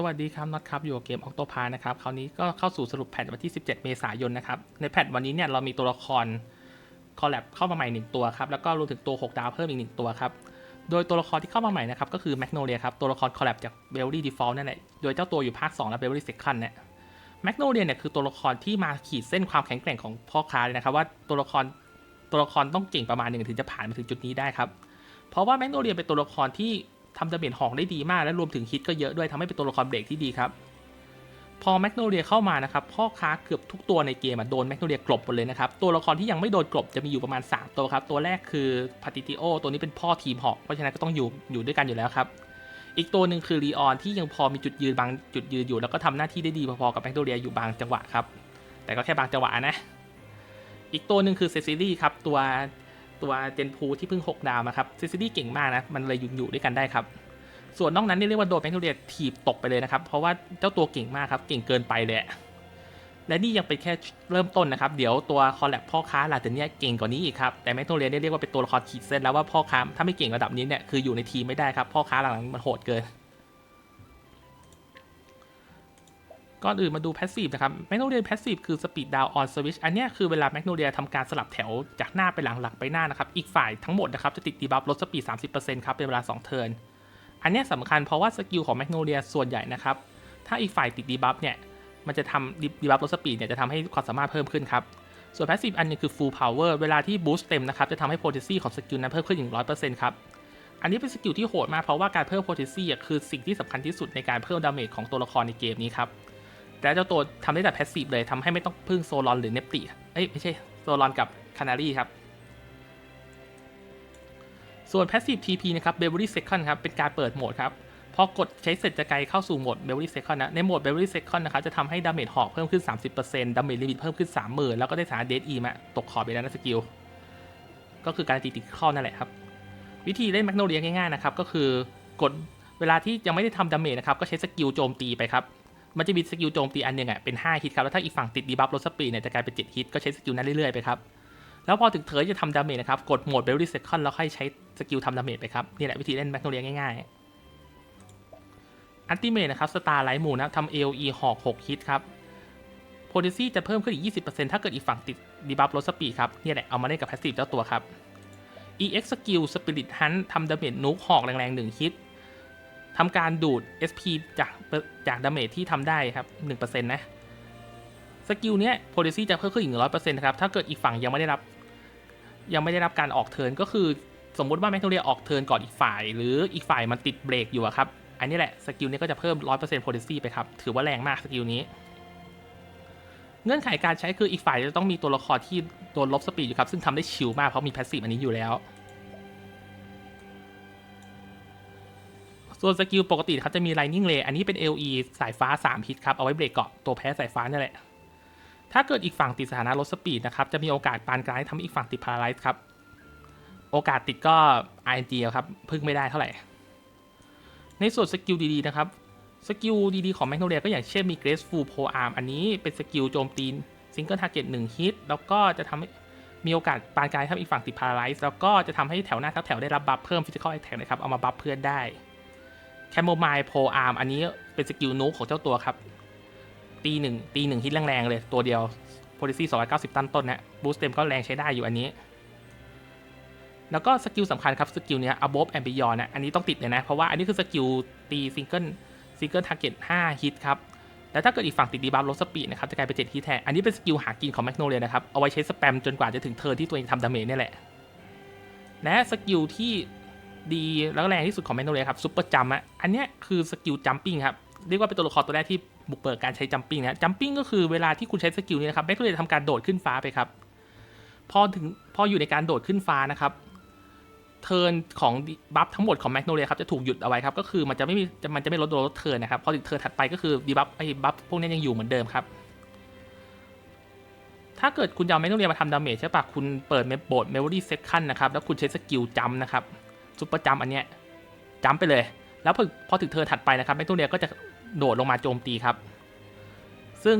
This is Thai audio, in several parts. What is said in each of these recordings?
สวัสดีครับน็อตครับ อยู่กับเกมออกโตพานะครับ คราวนี้ก็เข้าสู่สรุปแพทวันที่ 17 เมษายนนะครับ ในแพทวันนี้เนี่ยเรามีตัวละครคอลแลบเข้ามาใหม่ 1 ตัวครับ แล้วก็รวมถึงตัว 6 ดาวเพิ่มอีก 1 ตัวครับ โดยตัวละครที่เข้ามาใหม่นะครับ ก็คือแมกโนเลียครับ ตัวละครคอลแลบจากเบลลี่ดีฟอลนั่นแหละ โดยเจ้าตัวอยู่ภาค 2 และเบลลี่เซคันเนี่ยแมกโนเลียเนี่ยคือตัวละครที่มาขีดเส้นความแข็งแกร่งของพ่อค้าเลยนะครับว่าตัวละครตัวละครต้องเก่งประมาณหนึ่งถึงจะผ่านมาถึงจุดนี้ได้ครับเพราะว่าแมกโนเลียเป็นตัวละครที่ ทำดาเมจหอกได้ดีมาก และรวมถึงฮิตก็เยอะด้วยทำให้เป็นตัวละครเบรกที่ดีครับพอแมกโนเลียเข้ามานะครับพ่อค้าเกือบทุกตัวในเกมโดนแมกโนเลียกลบหมดเลยนะครับตัวละครที่ยังไม่โดนกลบจะมีอยู่ประมาณ 3 ตัวครับ ตัวแรกคือพาติติโอตัวนี้เป็นพ่อทีมหอกเพราะฉะนั้นก็ต้องอยู่อยู่ด้วยกันอยู่แล้วครับ อีกตัวหนึ่งคือรีออนที่ยังพอมีจุดยืนบางจุดยืนอยู่ แล้วก็ทำหน้าที่ได้ดีพอๆกับแมกโนเลียอยู่บางจังหวะครับแต่ก็แค่บางจังหวะนะ อีกตัวหนึ่งคือเซซิลี่ครับตัว ตัวเจนพูที่เพิ่ง 6 ดาวมาครับเซซิลี่เก่งมากนะ มันเลยอยู่ด้วยกันได้ครับ ส่วนนอกนั้นนี่เรียกว่าโดนแมกโนเลียถีบตกไปเลยนะครับ เพราะว่าเจ้าตัวเก่งมากครับ เก่งเกินไปเลยอะและนี่ยังเป็นแค่เริ่มต้นนะครับ เดี๋ยวตัวคอลแลบพ่อค้าหลังจากนี้เก่งกว่านี้อีกครับ แต่แมกโนเลียนี่เรียกว่าเป็นตัวละครขีดเส้นแล้วว่าพ่อค้าถ้าไม่เก่งระดับนี้เนี่ยคืออยู่ในทีมไม่ได้ครับพ่อค้าหลังๆมันโหดเกิน ก่อนอื่นมาดูแพสซีฟนะครับแมกโนเลียแพสซีฟคือสปีดดาวออนสวิชอันนี้คือเวลาแมกโนเลียทำการสลับแถวจากหน้าไปหลังหลังไปหน้านะครับ อีกฝ่ายทั้งหมดนะครับจะติดดีบัฟลดสปีด 30%ครับ เป็นเวลา 2 เทิร์น อันนี้สำคัญเพราะว่าสกิลของแมกโนเลียส่วนใหญ่นะครับ ถ้าอีกฝ่ายติดดีบัฟเนี่ย มันจะทำดีบัฟลดสปีดเนี่ยจะทำให้ความสามารถเพิ่มขึ้นครับ ส่วนแพสซีฟอันหนึงคือ full power เวลาที่บูสต์เต็มนะครับจะทำให้ potency ของสกิลนั้นเพิ่มขึ้นอย่าง100%ครับอันนี้เป็นสกิลที่โหดมากเพราะว่าการเพิ่ม potency อ่คือสิ่งที่สำคัญที่สุดในการเพิ่มดาเมจของตัวละครในเกมนี้ครับ แต่เจ้าตัวทำได้แต่แพสซีฟเลยทำให้ไม่ต้องพึ่งโซลอนหรือเนปติเอ้ยไม่ใช่โซลอนกับคานารีครับ ส่วน Passive TP นะครับ Beverly Second ครับ เป็นการเปิดโหมดครับ พอกดใช้เสร็จจะไกลเข้าสู่โหมด Beverly Second นะ ในโหมด Beverly Second นะครับ จะทำให้ดาเมจหอกเพิ่มขึ้น 30%ดาเมจลิมิตเพิ่มขึ้น 30,000 แล้วก็ได้สารเดดอีมาตกขอบไปแล้วนะสกิล ก็คือการตีติดข้อนั่นแหละครับ วิธีเล่นแมกโนเลียง่ายๆนะครับ ก็คือกดเวลาที่ยังไม่ได้ทำดาเมจนะครับ ก็ใช้สกิลโจมตีไปครับ มันจะมีสกิลโจมตีอันหนึ่งอะเป็น 5 ฮิตครับ แล้วถ้าอีกฝั่งติดดีบัฟลดสปีดเนี่ยจะกลายเป็น 7 ฮิต ก็ใช้สกิลนั้นเรื่อยๆไปครับ แล้วพอถึงเธอจะทำดาเมจนะครับ กดโหมดเบลลี่เซคันแล้วค่อยใช้สกิลทำดาเมจไปครับ นี่แหละวิธีเล่นแมกโนเลียง่ายๆอันติเมทนะครับสตาร์ไลท์มูนะทำ AOE หอก6ฮิตครับโพลิซี่จะเพิ่มขึ้นอีก 20%ถ้าเกิดอีกฝั่งติดดีบัฟลดสปีดครับนี่แหละเอามาเล่นกับแพสซีฟเจ้าตัวครับ EX Skill Spirit Hunt ทำดาเมจนุกหอกแรงๆ1ฮิต ทำการดูด SP จากจากดาเมจที่ทำได้ครับ 1%นะสกิลเนี้ย policy จะเพิ่มขึ้นอีก100%นะครับ ถ้าเกิดอีกฝั่งยังไม่ได้รับ ยังไม่ได้รับการออกเทิร์นก็คือสมมติว่าแมกโนเลียออกเทิร์นก่อนอีกฝ่าย หรืออีกฝ่ายมันติดเบรกอยู่ครับ อันนี้แหละสกิลนี้ก็จะเพิ่ม 100% policy ไปครับ ถือว่าแรงมากสกิลนี้ เงื่อนไขการใช้คืออีกฝ่ายจะต้องมีตัวละครที่โดนลบสปีดอยู่ครับ ซึ่งทำได้ชิลมากเพราะมีแพสซีฟอันนี้อยู่แล้ว ส่วนสกิลปกติครับจะมี Lightning Ray อันนี้เป็น LE สายฟ้า3ฮิตครับ เอาไว้เบรกเกาะตัวแพ้สายฟ้านี่แหละ ถ้าเกิดอีกฝั่งติดสถานะลดสปีดนะครับ จะมีโอกาสปานกลางทำให้อีกฝั่งติดพาราไลซ์ครับ โอกาสติดก็ RNG ครับ พึ่งไม่ได้เท่าไหร่ ในส่วนสกิลดีๆนะครับ สกิลดีๆของแมกโนเลียก็อย่างเช่นมี Graceful Pro Arm อันนี้เป็นสกิลโจมตีซิงเกิลทาร์เก็ต1ฮิตแล้วก็จะทำให้มีโอกาสปานกลางทำอีกฝั่งติดพาราไลซ์แล้วก็จะทำให้แถวหน้าทั้งแถวได้รับบัฟเพิ่มฟิสิกอลแอคแท็กนะครับเอามาบัฟเพื่อนได้ แคมโมไมล์โพอาร์มอันนี้เป็นสกิลนูของเจ้าตัวครับ ตีหนึ่งตีหนึ่งฮิตแรงๆเลยตัวเดียวโพลิซี่290ตันต้นนะบูสเต็มก็แรงใช้ได้อยู่อันนี้ แล้วก็สกิลสำคัญครับสกิลเนี้ย above and beyond นะอันนี้ต้องติดเลยนะ เพราะว่าอันนี้คือสกิลตีซิงเกิลซิงเกิลทาร์เก็ต5ฮิตครับแล้วถ้าเกิดอีกฝั่งติดดีบัฟลดสปีดนะครับจะกลายเป็น7ฮิตแทนอันนี้เป็นสกิลหากินของแมกโนเลียนะครับเอาไว้ใช้สแปมจนกว่าจะถึงเทิร์นที่ตัวเองทำดาเมจเนี่ยแหละและสกิลที่ ดีแล้วก็แรงที่สุดของแมกโนเลียครับซุปเปอร์จัมป์อะอันเนี้ยคือสกิลจัมปิ้งครับเรียกว่าเป็นตัวละครตัวแรกที่บุกเบิกการใช้จัมปิ้งนะจัมปิ้งก็คือเวลาที่คุณใช้สกิลนี้นะครับแมกโนเลียทำการโดดขึ้นฟ้าไปครับพอถึงพออยู่ในการโดดขึ้นฟ้านะครับเทิร์นของบัฟทั้งหมดของแมกโนเลียครับจะถูกหยุดเอาไว้ครับก็คือมันจะไม่มีมันจะไม่ลดลดเทิร์นนะครับพอถึงเทิร์นถัดไปก็คือดีบัฟไอ้บัฟพวกนี้ยังอยู่เหมือนเดิมครับถ้าเกิดคุณจะเอาแมกโนเลียมาทำดาเมจใช่ปะคุณเปิดเมโบดเมโมรี่เซคันนะครับแล้วคุณใช้สกิลจัมนะครับ ซุปเปอร์จัมอันเนี้ยจัมไปเลย แล้วพอพอถึงเธอถัดไปนะครับแมกโนเลียก็จะโดดลงมาโจมตีครับ ซึ่ง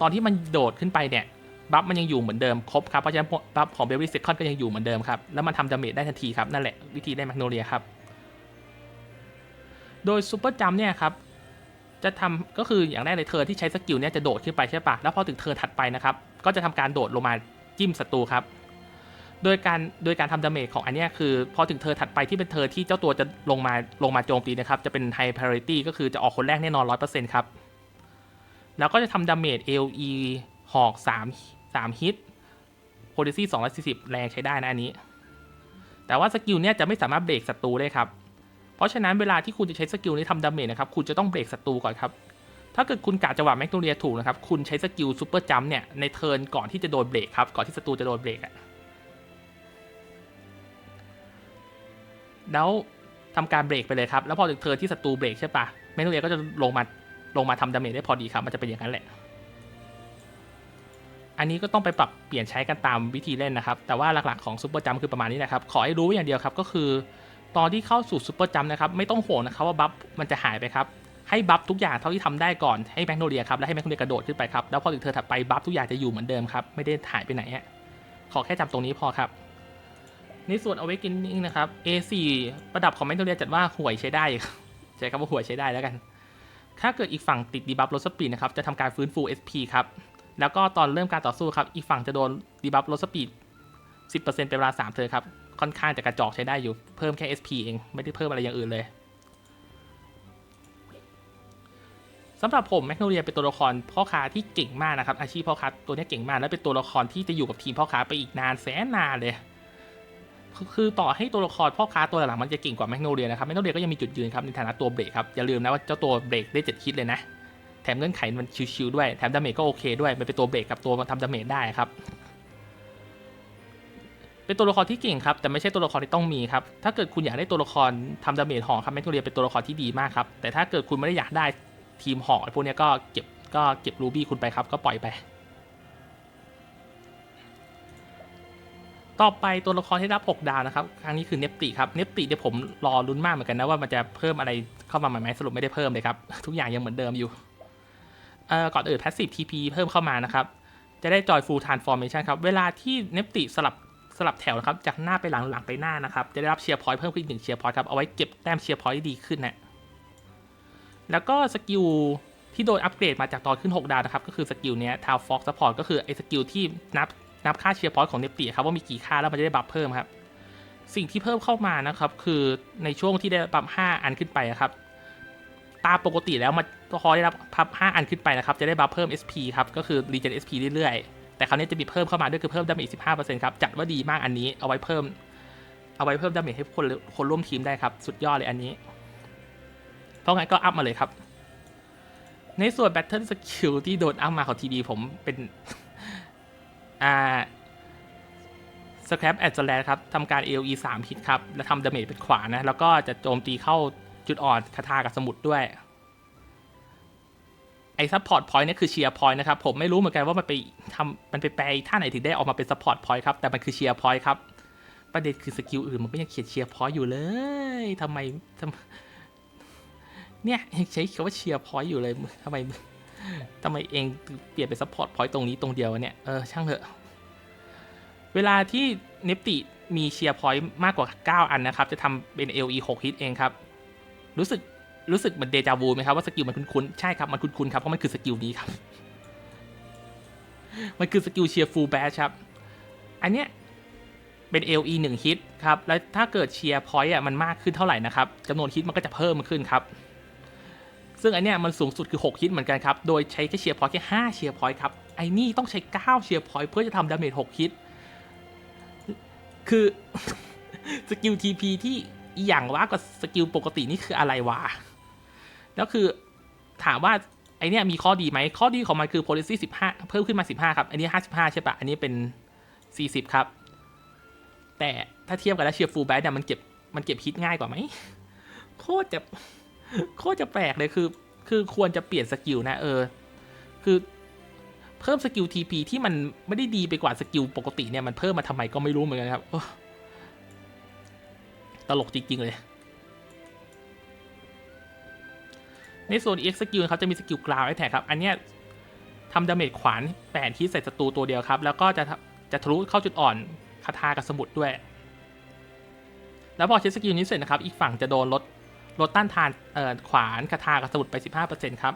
ตอนที่มันโดดขึ้นไปเนี่ยบัฟมันยังอยู่เหมือนเดิมครบครับเพราะฉะนั้นบัฟของเบลลี่เซคอนก็ยังอยู่เหมือนเดิมครับแล้วมันทำดาเมจได้ทันทีครับนั่นแหละวิธีได้แมกโนเลียครับ โดยซูเปอร์จัมเนี่ยครับจะทำก็คืออย่างแรกเลยเธอที่ใช้สกิลเนี่ยจะโดดขึ้นไปใช่ปะแล้วพอถึงเธอถัดไปนะครับก็จะทำการโดดลงมาจิ้มศัตรูครับ โดยการโดยการทำดาเมจของอันเนี้ยคือพอถึงเธอถัดไปที่เป็นเธอที่เจ้าตัวจะลงมาลงมาโจมตีนะครับ จะเป็น High Priority ก็คือจะออกคนแรกแน่นอน 100%ครับ แล้วก็จะทำดาเมจ AOE หอก 3 3 ฮิตโพลิซี่240 แรงใช้ได้นะอันนี้ แต่ว่าสกิลเนี่ยจะไม่สามารถเบรกศัตรูได้ครับ เพราะฉะนั้นเวลาที่คุณจะใช้สกิลนี้ทำดาเมจนะครับ คุณจะต้องเบรกศัตรูก่อนครับ ถ้าเกิดคุณกะจังหวะแมกโนเลียถูกนะครับ คุณใช้สกิลซูเปอร์จัมเนี่ยในเทิร์นก่อนที่จะโดนเบรกครับ ก่อนที่ศัตรูจะโดนเบรกอะ แล้วทำการเบรกไปเลยครับ แล้วพอถึงเทิร์นที่ศัตรูเบรกใช่ปะแมกโนเลียก็จะลงมาลงมาทำดาเมจได้พอดีครับ มันจะเป็นอย่างนั้นแหละ อันนี้ก็ต้องไปปรับเปลี่ยนใช้กันตามวิธีเล่นนะครับ แต่ว่าหลักๆของซูเปอร์จัมคือประมาณนี้นะครับ ขอให้รู้อย่างเดียวครับ ก็คือ ตอนที่เข้าสู่ซูเปอร์จัมนะครับไม่ต้องห่วงนะครับว่าบัฟมันจะหายไปครับ ให้บัฟทุกอย่างเท่าที่ทำได้ก่อน ให้แมกโนเลียครับ แล้วให้แมกโนเลียกระโดดขึ้นไปครับ แล้วพอถึงเธอถัดไปบัฟทุกอย่างจะอยู่เหมือนเดิมครับ ไม่ได้หายไปไหนฮะ ขอแค่จำตรงนี้พอครับ ในส่วน awakening นะครับ A4 ประดับของแมกโนเลียจัดว่าห่วยใช้ได้ ใช้คำว่าห่วยใช้ได้แล้วกัน ถ้าเกิดอีกฝั่งติดดีบัฟลดสปีดนะครับจะทำการฟื้นฟู SP ครับ แล้วก็ตอนเริ่มการต่อสู้ครับ อีกฝั่งจะโดนดีบัฟลดสปีด 10%เป็นเวลา3เทิร์นครับ ค่อนข้างจะกระจอกใช้ได้อยู่ เพิ่มแค่ SP เอง ไม่ได้เพิ่มอะไรอย่างอื่นเลยสำหรับผมแมกโนเลียเป็นตัวละครพ่อค้าที่เก่งมากนะครับอาชีพพ่อค้าตัวนี้เก่งมากและเป็นตัวละครที่จะอยู่กับทีมพ่อค้าไปอีกนานแสนนานเลย คือต่อให้ตัวละครพ่อค้าตัวหลังมันจะเก่งกว่าแมกโนเลียนะครับแมกโนเลียก็ยังมีจุดยืนครับในฐานะตัวเบรกครับอย่าลืมนะว่าเจ้าตัวเบรกได้ 7 คิดเลยนะ แถมเงื่อนไขมันชิวๆด้วยแถมดาเมจก็โอเคด้วยมันเป็นตัวเบรกกับตัวทำดาเมจได้ครับเป็นตัวละครที่เก่งครับแต่ไม่ใช่ตัวละครที่ต้องมีครับถ้าเกิดคุณอยากได้ตัวละครทำดาเมจหอกครับแมกโนเลียเป็นตัวละครที่ดีมากครับแต่ถ้าเกิดคุณไม่ได้อยากได้ทีมหอกไอ้พวกนี้ก็เก็บก็เก็บรูบี้คุณไปครับก็ปล่อยไป ต่อไปตัวละครที่รับ 6 ดาวนะครับ ครั้งนี้คือเนปติครับ เนปติเดี๋ยวผมรอลุ้นมากเหมือนกันนะว่ามันจะเพิ่มอะไรเข้ามาใหม่ไหมสรุปไม่ได้เพิ่มเลยครับ ทุกอย่างยังเหมือนเดิมอยู่เอ่อก่อนอื่น Passive TP เพิ่มเข้ามานะครับ จะได้จอย Full Transformation ครับ เวลาที่เนปติสลับสลับแถวนะครับ จากหน้าไปหลังหลังไปหน้านะครับ จะได้รับเชียร์พอยต์เพิ่มขึ้นอีกหนึ่งเชียร์พอยต์ครับ เอาไว้เก็บแต้มเชียร์พอยต์ที่ดีขึ้นนะแล้วก็สกิลที่โดนอัปเกรดมาจากตอนขึ้น 6 ดาวนะครับ ก็คือสกิลเนี้ย Town Fox Support ก็คือไอ้สกิลที่นับ นับค่าเชียร์พอยต์ของเนปติครับว่ามีกี่ค่าแล้วมันจะได้บัฟเพิ่มครับ สิ่งที่เพิ่มเข้ามานะครับคือในช่วงที่ได้บัฟ5อันขึ้นไปนะครับตามปกติแล้วมันพอได้รับพับ5อันขึ้นไปนะครับจะได้บัฟเพิ่ม SP ครับก็คือรีเจน SP เรื่อยๆ แต่คราวนี้จะมีเพิ่มเข้ามาด้วยคือเพิ่มดาเมจ15%ครับจัดว่าดีมากอันนี้เอาไว้เพิ่มเอาไว้เพิ่มดาเมจให้คนคนร่วมทีมได้ครับสุดยอดเลยอันนี้ เพราะงั้นก็อัพมาเลยครับ ในส่วน Battle Skill ที่โดนอัพมาของทีดีผมเป็น อ่า Scrap at s l a s ครับทำการ AOE 3ฮิตครับ แล้วทำดาเมจเป็นขวานะ แล้วก็จะโจมตีเข้าจุดอ่อนคาถากับสมุดด้วย ไอ้ซัพพอร์ตพอยต์นี่คือเชียร์พอยต์นะครับ ผมไม่รู้เหมือนกันว่ามันไปทำมันไปแปลท่าไหนถึงได้ออกมาเป็นซัพพอร์ตพอยต์ครับ แต่มันคือเชียร์พอยต์ครับ ประเด็นคือสกิลอื่นมันก็ยังเขียนเชียร์พอยต์อยู่เลยทำไมทำเนี่ยใช้คำว่าเชียร์พอยต์อยู่เลยทำไม ทำไมเองเปลี่ยนเป็นซัพพอร์ตพอยต์ตรงนี้ตรงเดียวเนี่ย เออ ช่างเถอะ เวลาที่เนปติมีเชียร์พอยต์มากกว่า 9 อันนะครับ จะทำเป็น LE 6 ฮิตเองครับ รู้สึกรู้สึกเหมือนเดจาวูไหมครับว่าสกิลมันคุ้นๆ ใช่ครับ มันคุ้นๆครับ เพราะมันคือสกิลนี้ครับ มันคือสกิลเชียร์ฟูลแบชครับ อันเนี้ยเป็น LE 1 ฮิตครับ แล้วถ้าเกิดเชียร์พอยต์อะมันมากขึ้นเท่าไหร่นะครับจำนวนฮิตมันก็จะเพิ่มขึ้นครับ ซึ่งอันเนี้ยมันสูงสุดคือ 6 ฮิตเหมือนกันครับ โดยใช้แค่เชียร์พอยต์แค่ 5 เชียร์พอยต์ครับ ไอ้นี่ต้องใช้ 9 เชียร์พอยต์เพื่อจะทำดาเมจ 6 ฮิต คือสกิล TP ที่อีหยังวะกับสกิลปกตินี่คืออะไรวะ แล้วคือถามว่าไอเนี้ยมีข้อดีไหม ข้อดีของมันคือ policy 15 เพิ่มขึ้นมา 15 ครับ อันนี้ 55 ใช่ปะอันนี้เป็น 40 ครับ แต่ถ้าเทียบกันแล้วเชียร์ฟูลแบทเนี่ยมันเก็บมันเก็บฮิตง่ายกว่าไหม โคตรจะ โคตรจะแปลกเลยคือ คือควรจะเปลี่ยนสกิลนะเออ คือเพิ่มสกิล TP ที่มันไม่ได้ดีไปกว่าสกิลปกติเนี่ยมันเพิ่มมาทำไมก็ไม่รู้เหมือนกันครับตลกจริง ๆ เลย ในส่วน EX สกิลครับจะมีสกิลกราวไอแท็กครับ อันเนี้ยทำดาเมจขวานแปดที่ใส่ศัตรูตัวเดียวครับ แล้วก็จะจะทะลุเข้าจุดอ่อนคาถากับสมุดด้วย แล้วพอใช้สกิลนี้เสร็จนะครับ อีกฝั่งจะโดนลด ลดต้านทานขวานคาถากับสมุดไป 15%ครับ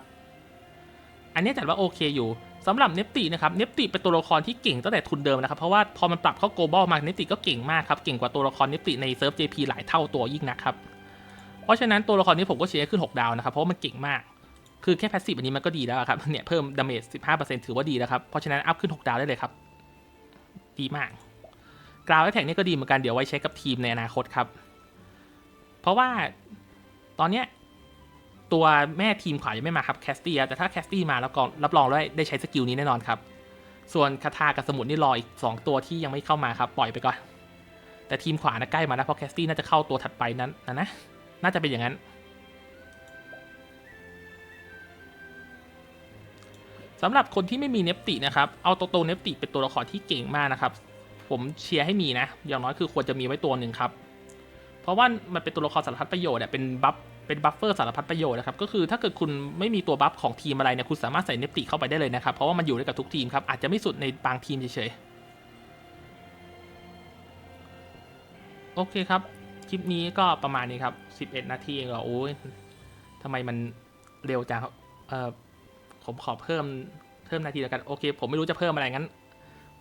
อันนี้จัดว่าโอเคอยู่สำหรับเนปตินะครับเนปติเป็นตัวละครที่เก่งตั้งแต่ทุนเดิมนะครับ เพราะว่าพอมันปรับเข้าโกลบอลมาเนปติก็เก่งมากครับ เก่งกว่าตัวละครเนปติในเซิร์ฟ JP หลายเท่าตัวยิ่งนะครับ เพราะฉะนั้นตัวละครนี้ผมก็เชียร์ขึ้น 6 ดาวนะครับ เพราะว่ามันเก่งมาก คือแค่แพสซีฟอันนี้มันก็ดีแล้วครับ เนี่ยเพิ่มดาเมจ 15%ถือว่าดีแล้วครับ เพราะฉะนั้นอัพขึ้น 6 ดาวได้เลยครับ ดีมากกราวและแท็กนี่ก็ดีเหมือนกันเดี๋ยวไว้ใช้กับทีมในอนาคตครับ เพราะว่า ตอนเนี้ยตัวแม่ทีมขวายังไม่มาครับแคสตี้แต่ถ้าแคสตี้มาแล้วก็รับรองได้ได้ใช้สกิลนี้แน่นอนครับ ส่วนคาทากับสมุนนี่รออีก 2 ตัวที่ยังไม่เข้ามาครับ ปล่อยไปก่อน แต่ทีมขวานะใกล้มาแล้วเพราะแคสตี้น่าจะเข้าตัวถัดไปนั้นนะนะน่าจะเป็นอย่างนั้นสำหรับคนที่ไม่มีเนปตินะครับ เอาโตโตเนปติเป็นตัวละครที่เก่งมากนะครับ ผมเชียร์ให้มีนะ อย่างน้อยคือควรจะมีไว้ตัวหนึ่งครับ เพราะว่ามันเป็นตัวละครสารพัดประโยชน์เนี่ยเป็นบัฟเป็นบัฟเฟอร์สารพัดประโยชน์นะครับก็คือถ้าเกิดคุณไม่มีตัวบัฟของทีมอะไรเนี่ยคุณสามารถใส่เนปติเข้าไปได้เลยนะครับเพราะว่ามันอยู่ได้กับทุกทีมครับอาจจะไม่สุดในบางทีมเฉยๆโอเคครับ คลิปนี้ก็ประมาณนี้ครับ 11 นาทีเองเหรอโอ้ยทำไมมันเร็วจังครับเออผมขอเพิ่มเพิ่มนาทีแล้วกันโอเค ผมไม่รู้จะเพิ่มอะไรงั้น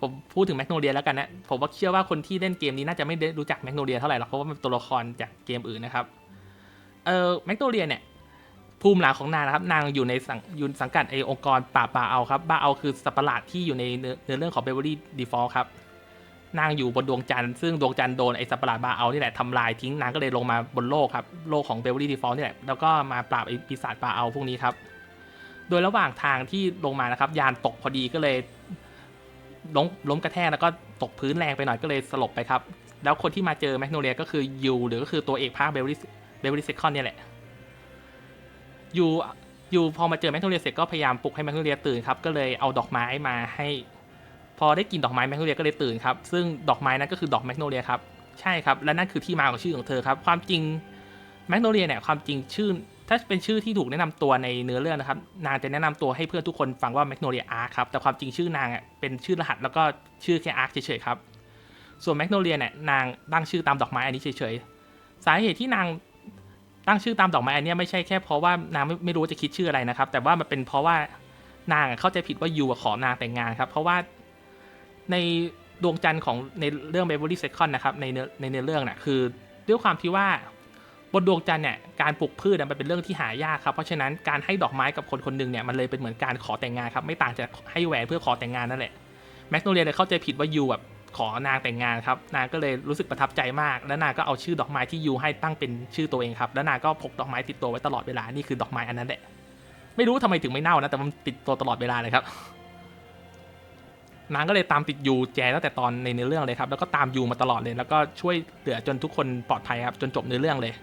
ผมพูดถึงแมกโนเลียแล้วกันนะผมว่าเชื่อว่าคนที่เล่นเกมนี้น่าจะไม่ได้รู้จักแมกโนเลียเท่าไหร่หรอกเพราะว่ามันเป็นตัวละครจากเกมอื่นนะครับเอ่อแมกโนเลียเนี่ยภูมิหลังของนางนะครับนางอยู่ในสังอยู่สังกัดไอองค์กรป่าบาเอาครับบาเอาคือสัตว์ประหลาดที่อยู่ในเนื้อเนื้อเรื่องของเบเวอรี่ดีฟอลครับนางอยู่บนดวงจันทร์ซึ่งดวงจันทร์โดนไอสัตว์ประหลาดบาเอานี่แหละทำลายทิ้งนางก็เลยลงมาบนโลกครับโลกของเบเวอรี่ดีฟอลนี่แหละแล้วก็มาปราบไอปีศาจบาเอาพวกนี้ครับโดยระหว่างทางที่ลงมานะครับยานตกพอดีก็เลย ล้มล้มกระแทกแล้วก็ตกพื้นแรงไปหน่อยก็เลยสลบไปครับ แล้วคนที่มาเจอแมกโนเลียก็คือยูหรือก็คือตัวเอกภาคเบเวอรี่เบเวอรี่เซคอนเนี่ยแหละยูยูพอมาเจอแมกโนเลียเสร็จก็พยายามปลุกให้แมกโนเลียตื่นครับก็เลยเอาดอกไม้มาให้ พอได้กินดอกไม้แมกโนเลียก็เลยตื่นครับซึ่งดอกไม้นั้นก็คือดอกแมกโนเลียครับใช่ครับและนั่นคือที่มาของชื่อของเธอครับ ความจริงแมกโนเลียเนี่ยความจริงชื่อ ถ้าเป็นชื่อที่ถูกแนะนำตัวในเนื้อเรื่องนะครับ นางจะแนะนำตัวให้เพื่อนทุกคนฟังว่าแมกโนเลียอาร์ครับ แต่ความจริงชื่อนางเป็นชื่อรหัสแล้วก็ชื่อแค่อาร์เฉยๆครับ ส่วนแมกโนเลียเนี่ยนางตั้งชื่อตามดอกไม้อันนี้เฉยๆ สาเหตุที่นางตั้งชื่อตามดอกไม้อันนี้ไม่ใช่แค่เพราะว่านางไม่ไม่รู้จะคิดชื่ออะไรนะครับ แต่ว่ามันเป็นเพราะว่านางเข้าใจผิดว่ายูขอนางแต่งงานครับ เพราะว่าในดวงจันทร์ของในเรื่อง Beverly Second นะครับในเนื้อในเนื้อเรื่องน่ะคือด้วยความที่ว่า บนดวงจันทร์เนี่ยการปลูกพืชมันเป็นเรื่องที่หายากครับเพราะฉะนั้นการให้ดอกไม้กับคนคนหนึ่งเนี่ยมันเลยเป็นเหมือนการขอแต่งงานครับไม่ต่างจากให้แหวนเพื่อขอแต่งงานนั่นแหละแม็กโนเลียเลยเข้าใจผิดว่ายูแบบขอนางแต่งงานครับนางก็เลยรู้สึกประทับใจมาก แล้วนางก็เอาชื่อดอกไม้ที่ยูให้ตั้งเป็นชื่อตัวเองครับแล้วนางก็พกดอกไม้ติดตัวไว้ตลอดเวลานี่คือดอกไม้อันนั้นแหละไม่รู้ทำไมถึงไม่เน่านะแต่มันติดตัวตลอดเวลาเลยครับนางก็เลยตามติดยูแจตั้งแต่ตอนในเนื้อเรื่องเลยครับแล้วก็ตามยูมาตลอดเลย แล้วก็ช่วยเหลือจนทุกคนปลอดภัยครับจนจบเนื้อเรื่องเลย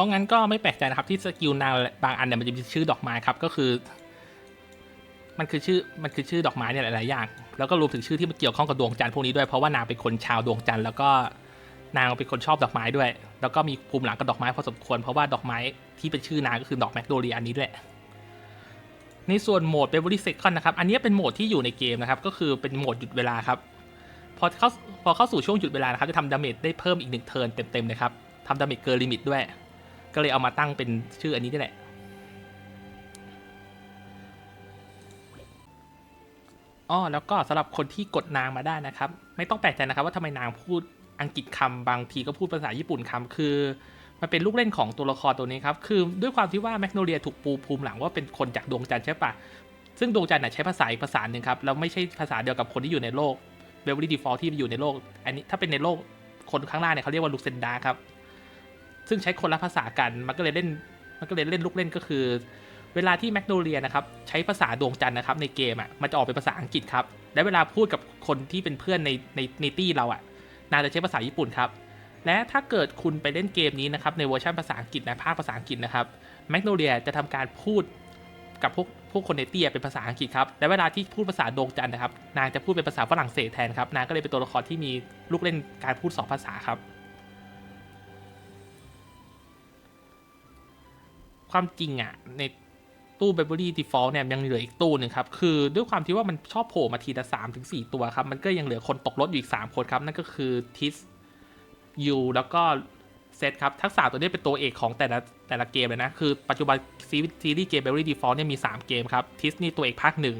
ราะงั้นก็ไม่แปลกใจนะครับที่สกิลนางบางอันเนี่ยมันจะมีชื่อดอกไม้ครับก็คือ มันคือชื่อมันคือชื่อดอกไม้เนี่ยหลายๆอย่างแล้วก็รวมถึงชื่อที่มันเกี่ยวข้องกับดวงจันทร์พวกนี้ด้วยเพราะว่านางเป็นคนชาวดวงจันทร์แล้วก็นางเป็นคนชอบดอกไม้ด้วย แล้วก็มีภูมิหลังกับดอกไม้พอสมควร เพราะว่าดอกไม้ที่เป็นชื่อนางก็คือดอกแมกโนเลียอันนี้ด้วยในส่วนโหมด Beverly Second นะครับ อันนี้เป็นโหมดที่อยู่ในเกมนะครับ ก็คือเป็นโหมดหยุดเวลาครับ พอเข้าพอเข้าสู่ช่วงหยุดเวลานะครับ จะทำดาเมจได้เพิ่มอีกหนึ่งเทิร์นเต็มๆเลยครับทำดาเมจเกินลิมิตด้วย ก็เลยเอามาตั้งเป็นชื่ออันนี้นี่แหละอ้อแล้วก็สำหรับคนที่กดนางมาได้นะครับ ไม่ต้องแปลกใจนะครับว่าทำไมนางพูดอังกฤษคำบางทีก็พูดภาษาญี่ปุ่นคำคือมันเป็นลูกเล่นของตัวละครตัวนี้ครับ คือด้วยความที่ว่าแมกโนเลียถูกปูภูมิหลังว่าเป็นคนจากดวงจันทร์ใช่ปะ ซึ่งดวงจันทร์น่ะใช้ภาษาอีกภาษาหนึ่งครับ แล้วไม่ใช่ภาษาเดียวกับคนที่อยู่ในโลกเบลลี่ดีฟอลที่อยู่ในโลก อันนี้ถ้าเป็นในโลกคนข้างล่างเนี่ยเขาเรียกว่าลูกเซนดาครับ ซึ่งใช้คนละภาษากันมันก็เลยเล่นมันก็เลยเล่นลูกเล่นก็คือ เวลาที่แมกโนเลียนะครับใช้ภาษาดวงจันทร์นะครับในเกมอะมันจะออกเป็นภาษาอังกฤษครับและเวลาพูดกับคนที่เป็นเพื่อนในในในตี้เราอะนางจะใช้ภาษาญี่ปุ่นครับและถ้าเกิดคุณไปเล่นเกมนี้นะครับในเวอร์ชันภาษาอังกฤษนะภาคภาษาอังกฤษนะครับแมกโนเลียจะทำการพูดกับพวกพวกคนในตี้อะเป็นภาษาอังกฤษครับ และเวลาที่พูดภาษาดวงจันทร์นะครับ นางจะพูดเป็นภาษาฝรั่งเศสแทนครับ นางก็เลยเป็นตัวละครที่มีลูกเล่นการพูดสองภาษาครับ ความจริงอะในตู้ Beverly Default เนี่ยยังเหลืออีกตู้หนึ่งครับ คือด้วยความที่ว่ามันชอบโผล่มาทีละสามถึงสี่ตัวครับ มันก็ยังเหลือคนตกรถอยู่อีก3คนครับ นั่นก็คือทิสยูแล้วก็เซตครับ ทักษะตัวนี้เป็นตัวเอกของแต่ละแต่ละเกมเลยนะ คือปัจจุบันซีรีส์เกม Beverly Default เนี่ยมี 3 เกมครับทิสนี่ตัวเอกภาคหนึ่ง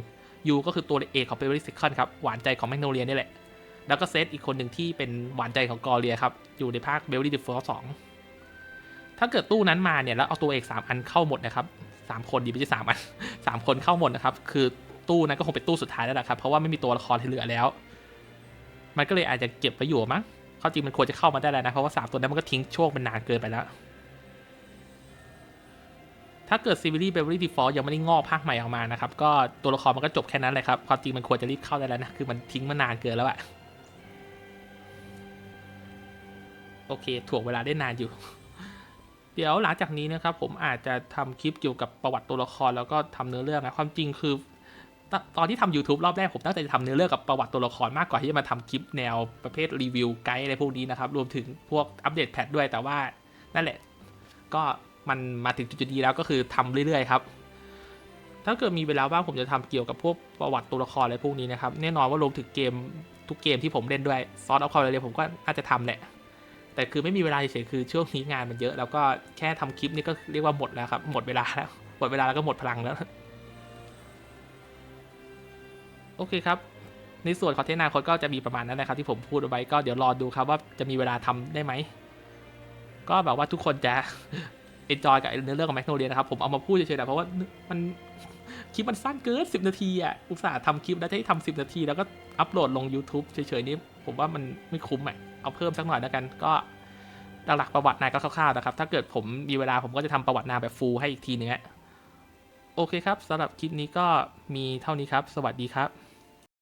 ยูก็คือตัวเอกของ Beverly Second ครับ หวานใจของแมกโนเลียนี่แหละแล้วก็เซตอีกคนหนึ่งที่เป็นหวานใจของกอเลียครับอยู่ในภาค Beverly Default 2 ถ้าเกิดตู้นั้นมาเนี่ยแล้วเอาตัวเอกสามอันเข้าหมดนะครับสามคนดีไม่ใช่สามอันสามคนเข้าหมดนะครับ คือตู้นั้นก็คงเป็นตู้สุดท้ายแล้วละครับ เพราะว่าไม่มีตัวละครที่เหลือแล้ว มันก็เลยอาจจะเก็บไว้อยู่มั้งข้อจริงมันควรจะเข้ามาได้แล้วนะเพราะว่าสามตัวนั้นมันก็ทิ้งช่วงมันนานเกินไปแล้ว ถ้าเกิดซีรีส์เบเวอรี่ดีฟอลยังไม่ได้งอกภาคใหม่ออกมานะครับ ก็ตัวละครมันก็จบแค่นั้นเลยครับ ความจริงมันควรจะรีบเข้าได้แล้วนะ คือมันทิ้งมานานเกินแล้วอะโอเคถ่วงเวลาได้นานอยู่ เดี๋ยวหลังจากนี้นะครับผมอาจจะทำคลิปเกี่ยวกับประวัติตัวละครแล้วก็ทำเนื้อเรื่องนะความจริงคือ ตอนที่ทำ YouTube รอบแรกผมตั้งใจจะทำเนื้อเรื่องกับประวัติตัวละครมากกว่าที่จะมาทำคลิปแนวประเภทรีวิวไกด์อะไรพวกนี้นะครับรวมถึงพวกอัปเดตแพทด้วยแต่ว่านั่นแหละ ก็มันมาถึงจุดๆนี้แล้วก็คือทำเรื่อยๆครับถ้าเกิดมีเวลาว่างผมจะทำเกี่ยวกับพวกประวัติตัวละครอะไรพวกนี้นะครับแน่นอนว่ารวมถึงเกมทุกเกมที่ผมเล่นด้วยซอสเอาคอร์เรียผมก็น่าจะทำแหละ แต่คือไม่มีเวลาเฉยๆคือช่วงนี้งานมันเยอะ แล้วก็แค่ทำคลิปนี่ก็เรียกว่าหมดแล้วครับ หมดเวลาแล้ว หมดเวลาแล้วก็หมดพลังแล้ว โอเคครับ ในส่วนคอนเทนต์อนาคตก็จะมีประมาณนั้นนะครับ ที่ผมพูดเอาไว้ก็เดี๋ยวรอดูครับว่าจะมีเวลาทำได้ไหม ก็แบบว่าทุกคนจะเอนจอยกับเนื้อเรื่องของแมกโนเลียนะครับ ผมเอามาพูดเฉยๆแต่เพราะว่ามันคลิปมันสั้นเกินสิบนาทีอะ อุตส่าห์ทำคลิปแล้วจะให้ทำสิบนาที แล้วก็อัปโหลดลง YouTube เฉยๆนี้ผมว่ามันไม่คุ้มอะ เอาเพิ่มสักหน่อยแล้วกัน ก็หลักๆประวัตินายก็คร่าวๆนะครับ ถ้าเกิดผมมีเวลาผมก็จะทำประวัตินายแบบฟูลให้อีกทีนึงอะโอเคครับสำหรับคลิปนี้ก็มีเท่านี้ครับ สวัสดีครับ